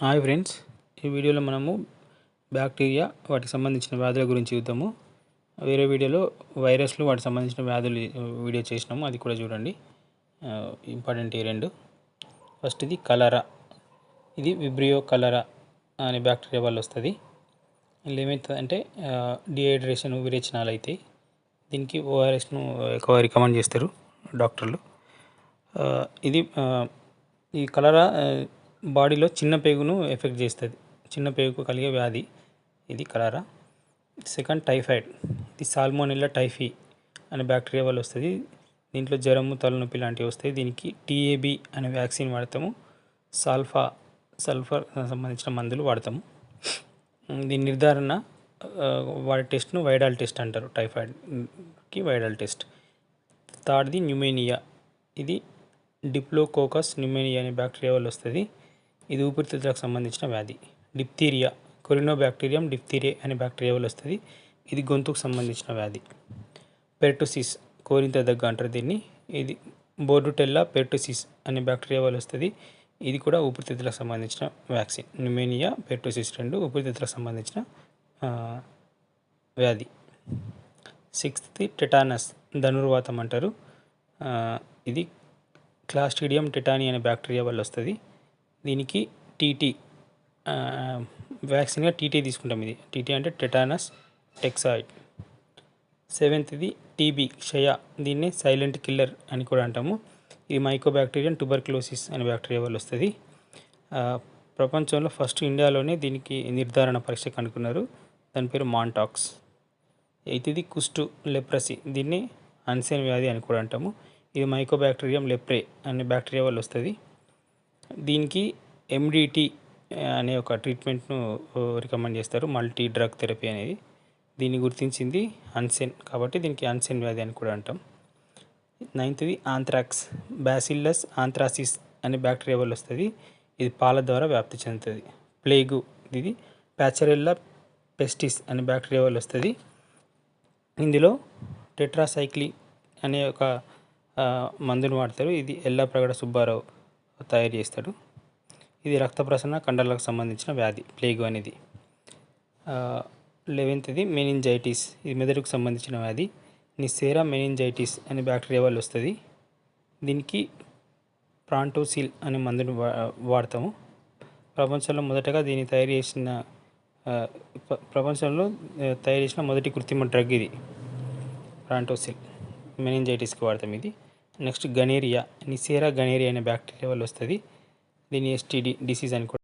Hi friends ఈ వీడియోలో మనము బ్యాక్టీరియా వాటికి సంబంధించిన వ్యాధుల గురించి చూద్దాము. వేరే వీడియోలో వైరస్లు వాటికి సంబంధించిన వ్యాధులు వీడియో చేసినాము. అది కూడా చూడండి. ఇంపార్టెంట్ ఈ రెండు. ఫస్ట్ ఇది కలరా. ఇది విబ్రియో కలరా అనే బ్యాక్టీరియా వల్ల వస్తుంది. ఏమవుతుంది అంటే డిహైడ్రేషన్ విరేచనాలు అవుతాయి దీనికి ఓఆర్ఎస్ను ఎక్కువ రికమెండ్ చేస్తారు డాక్టర్లు. ఇది ఈ కలరా బాడీలో చిన్న పేగును ఎఫెక్ట్ చేస్తుంది. చిన్న పేగుకు కలిగే వ్యాధి ఇది కలరా సెకండ్ టైఫాయిడ్ ఇది సాల్మోనిల్లా టైఫీ అనే బ్యాక్టీరియా వల్ల వస్తుంది. దీంట్లో జ్వరము తలనొప్పి లాంటివి వస్తాయి. దీనికి టీఏబి అనే వ్యాక్సిన్ వాడతాము. సల్ఫా సల్ఫర్ సంబంధించిన మందులు వాడతాము. దీని నిర్ధారణ ఆ, వాడి టెస్ట్ను వైడాల్ టెస్ట్ అంటారు. టైఫాయిడ్కి వైడాల్ టెస్ట్. థర్డ్ది న్యూమేనియా ఇది డిప్లోకోకస్ న్యూమేనియా అనే బ్యాక్టీరియా వల్ల వస్తుంది. ఇది ఊపిరితిత్తులకు సంబంధించిన వ్యాధి. డిప్తీరియా కొరినోబాక్టీరియం డిప్తీరియా అనే బ్యాక్టీరియా వల్ల వస్తుంది. ఇది గొంతుకు సంబంధించిన వ్యాధి. పెర్టోసిస్ కోరింత దగ్గు అంటారు దీన్ని. ఇది బోర్డుటెల్లా పెర్టుసిస్ అనే బ్యాక్టీరియా వల్ల వస్తుంది. ఇది కూడా ఊపిరితిత్తులకు సంబంధించిన వ్యాక్సిన్. న్యూమేనియా పెర్టోసిస్ రెండు ఊపిరితిత్తులకు సంబంధించిన వ్యాధి. సిక్స్త్ టెటానస్ ధనుర్వాతం అంటారు. ఇది క్లాస్టిడియం టెటాని అనే బ్యాక్టీరియా వల్ల వస్తుంది. దీనికి టీటీ వ్యాక్సిన్గా టీటీ తీసుకుంటాం ఇది. టీటీ అంటే టెటానస్ టెక్సాయిడ్. సెవెంత్ది టీబీ క్షయ. దీన్ని సైలెంట్ కిల్లర్ అని కూడా అంటాము. ఇది మైకోబ్యాక్టీరియం ట్యూబర్క్లోసిస్ అనే బ్యాక్టీరియా వల్ల వస్తుంది. ప్రపంచంలో ఫస్ట్ ఇండియాలోనే దీనికి నిర్ధారణ పరీక్ష కనుక్కున్నారు. దాని పేరు మాంటాక్స్. ఎయిత్ది కుస్టు లెప్రసీ. దీన్ని అన్సేన్ వ్యాధి అని కూడా అంటాము. ఇది మైకోబ్యాక్టీరియం లెప్రే అనే బ్యాక్టీరియా వల్ల వస్తుంది. దీనికి ఎండిటి అనే ఒక ట్రీట్మెంట్ను రికమెండ్ చేస్తారు. మల్టీ డ్రగ్ థెరపీ అనేది దీన్ని గుర్తించింది అన్సెన్ కాబట్టి దీనికి అన్సెన్ వ్యాధి అని కూడా అంటాం. నైన్త్ది ఆంథ్రాక్స్ బ్యాసిల్లస్ ఆంథ్రాసిస్ అనే బ్యాక్టీరియా వల్ల వస్తుంది. ఇది పాల ద్వారా వ్యాప్తి చెందుతుంది. ప్లేగు ఇది ప్యాచరెల్లా పెస్టిస్ అనే బ్యాక్టీరియా వల్ల వస్తుంది. ఇందులో టెట్రాసైక్లి అనే ఒక మందును వాడతారు. ఇది ఎల్లా ప్రగడ సుబ్బారావు తయారు చేస్తాడు. ఇది రక్త ప్రసరణ కండలకు సంబంధించిన వ్యాధి ప్లేగు అనేది. లెవెన్త్ది మెనింజైటిస్. ఇది మెదడుకు సంబంధించిన వ్యాధి. నిస్సేరా మెనింజైటిస్ అనే బ్యాక్టీరియా వల్ల వస్తుంది. దీనికి ప్రాంటోసిల్ అనే మందును వా వాడతాము. ప్రపంచంలో మొదటగా దీన్ని తయారు చేసిన ప్రపంచంలో తయారు చేసిన మొదటి కృత్రిమ డ్రగ్ ఇది. ప్రాంటోసిల్. మెనింజైటిస్కి వాడతాం ఇది. నెక్స్ట్ గనేరియా నిసేరా గనేరియా అనే బ్యాక్టీరియా వల్ల వస్తుంది. దీన్ని ఎస్టీడీ డిసీజ్ అని కూడా